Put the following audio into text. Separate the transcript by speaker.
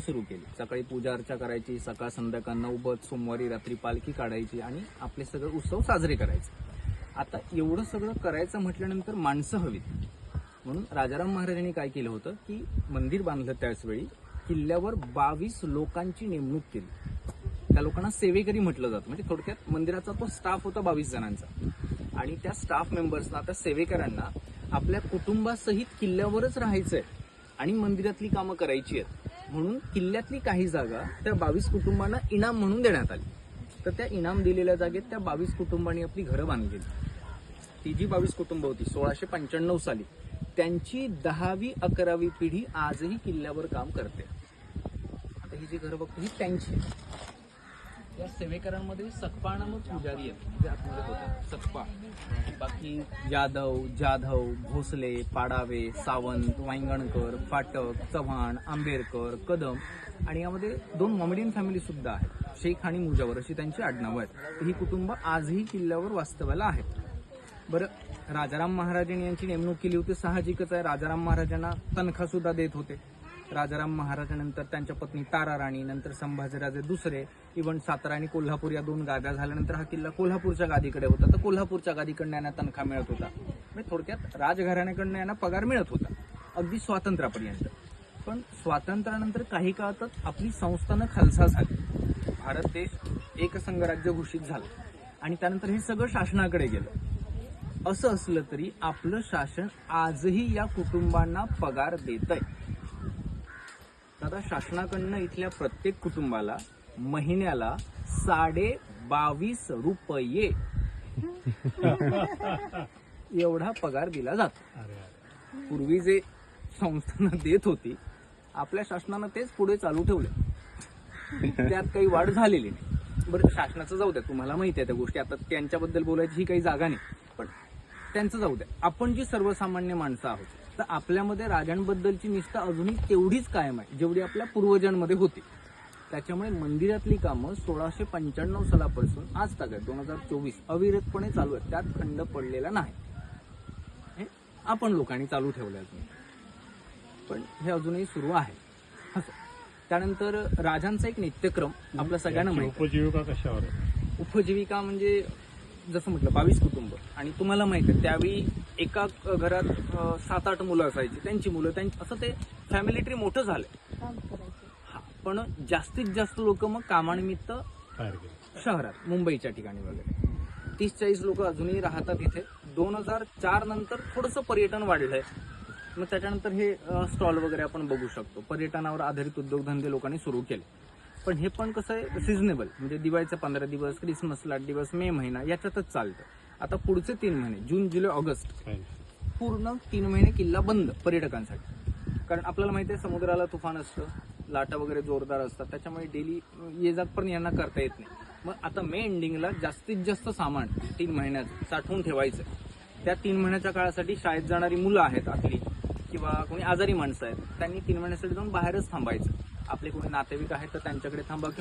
Speaker 1: सुरू केली. सकाळी पूजा अर्चा करायची सकाळ संध्याकाळ नऊबत सोमवारी रात्री पालखी काढायची आणि आपले सगळे उत्सव साजरे करायचे. आता एवढं सगळं करायचं म्हटल्यानंतर माणसं हवीत. म्हणून राजाराम महाराजांनी काय केलं होतं की मंदिर बांधलं त्याच वेळी किल्ल्यावर बावीस लोकांची नेमणूक केली. त्या लोकांना सेवेकरी म्हटलं जातं. म्हणजे थोडक्यात मंदिराचा तो स्टाफ होता बावीस जणांचा. आणि त्या स्टाफ मेंबर्सना त्या सेवेकरांना आपल्या कुटुंबासहित किल्ल्यावरच राहायचंय आणि मंदिरातली कामं करायची आहेत. म्हणून किल्ल्यातली काही जागा त्या बावीस कुटुंबांना इनाम म्हणून देण्यात आली. तर त्या इनाम दिलेल्या जागेत त्या बावीस कुटुंबांनी आपली घरं बांधली. ती जी बावीस कुटुंब होती सोळाशे पंच्याण्णव साली त्यांची दहावी अकरावी पिढी आजही किल्ल्यावर काम करते. आता ही जी घरं बघतो ही त्यांची. या सेवेकरांमध्ये सकपा नामक पुजारी आहेत जे आतमध्ये होते सकपा. बाकी यादव जाधव भोसले पाडावे सावंत वांगणकर फाटक चव्हाण आंबेडकर कदम आणि यामध्ये दोन मॉमेडियन फॅमिली सुद्धा आहेत. शेख आणि मुजावर अशी त्यांची आडनावं आहेत. ही कुटुंब आजही किल्ल्यावर वास्तव्याला आहेत. बरं राजाराम महाराजांनी यांची नेमणूक केली होती. साहजिकच आहे राजाराम महाराजांना तनखा सुद्धा देत होते. राजाराम महाराजानंतर त्यांच्या पत्नी तारा राणी नंतर संभाजीराजे दुसरे इव्हन सातारा आणि कोल्हापूर या दोन गाद्या झाल्यानंतर हा किल्ला कोल्हापूरच्या गादीकडे होता. तर कोल्हापूरच्या गादीकडनं यांना तनखा मिळत होता. म्हणजे थोडक्यात राजघराण्याकडनं यांना पगार मिळत होता. अगदी स्वातंत्र्यापर्यंत. पण स्वातंत्र्यानंतर काही काळातच आपली संस्थानं खालसा झाली. भारत देश एकसंघ राज्य घोषित झालं. आणि त्यानंतर हे सगळं शासनाकडे गेलं. असं असलं तरी आपलं शासन आजही या कुटुंबांना पगार देत आहे दादा शासनाकडनं इथल्या प्रत्येक कुटुंबाला महिन्याला साडे बावीस रुपये एवढा पगार दिला जातो. पूर्वी जे संस्थांना देत होती आपल्या शासनानं तेच पुढे चालू ठेवले. त्यात काही वाढ झालेली नाही. बरं शासनाचं जाऊ द्या तुम्हाला माहिती आहे त्या गोष्टी. आता त्यांच्याबद्दल बोलायची ही काही जागा नाही. पण त्यांचं जाऊ द्या आपण जी सर्वसामान्य माणसं आहोत तर आपल्यामध्ये राजांबद्दलची निष्ठा अजूनही तेवढीच कायम आहे जेवढी आपल्या पूर्वजांमध्ये होती. त्याच्यामुळे मंदिरातली कामं सोळाशे पंच्याण्णव सालापासून आज तागत दोन हजार चोवीस अविरतपणे चालू आहेत. त्यात खंड पडलेला नाही. हे आपण लोकांनी चालू ठेवलं अजून पण हे अजूनही सुरू आहे. असं. त्यानंतर राजांचा एक नित्यक्रम आपल्या सगळ्यांना आहे.
Speaker 2: उपजीविका कशावर आहे?
Speaker 1: उपजीविका म्हणजे जसं म्हटलं बावीस कुटुंब. आणि तुम्हाला माहिती आहे त्यावेळी एका घरात सात आठ मुलं असायची. त्यांची मुलं त्यांची असं ते फॅमिली ट्री मोठं
Speaker 3: करायचे.
Speaker 1: हा पण जास्तीत जास्त लोक मग कामानिमित्त शहरात मुंबईच्या ठिकाणी वगैरे. तीस चाळीस लोक अजूनही राहतात इथे. दोन हजार चार नंतर थोडंसं पर्यटन वाढलंय. मग त्याच्यानंतर हे स्टॉल वगैरे आपण बघू शकतो. पर्यटनावर आधारित उद्योगधंदे लोकांनी सुरू केले. पण हे पण कसं आहे सिझनेबल म्हणजे दिवाळीचे पंधरा दिवस क्रिसमसला आठ दिवस मे महिना याच्यातच चालतं. आता पुढचे तीन महिने जून जुलै ऑगस्ट पूर्ण तीन महिने किल्ला बंद पर्यटकांसाठी. कारण आपल्याला माहिती आहे समुद्राला तुफान असतं लाटा वगैरे जोरदार असतात त्याच्यामुळे डेली ये जात पण यांना करता येत नाही. मग आता मे एंडिंगला जास्तीत जास्त सामान तीन महिन्यात साठवून ठेवायचं. त्या तीन महिन्याच्या काळासाठी शाळेत जाणारी मुलं आहेत आपली किंवा कोणी आजारी माणसं आहेत त्यांनी तीन महिन्यासाठी जाऊन बाहेरच थांबायचं. आपले कोणी नातेवाईक आहेत तर त्यांच्याकडे थांबा किंवा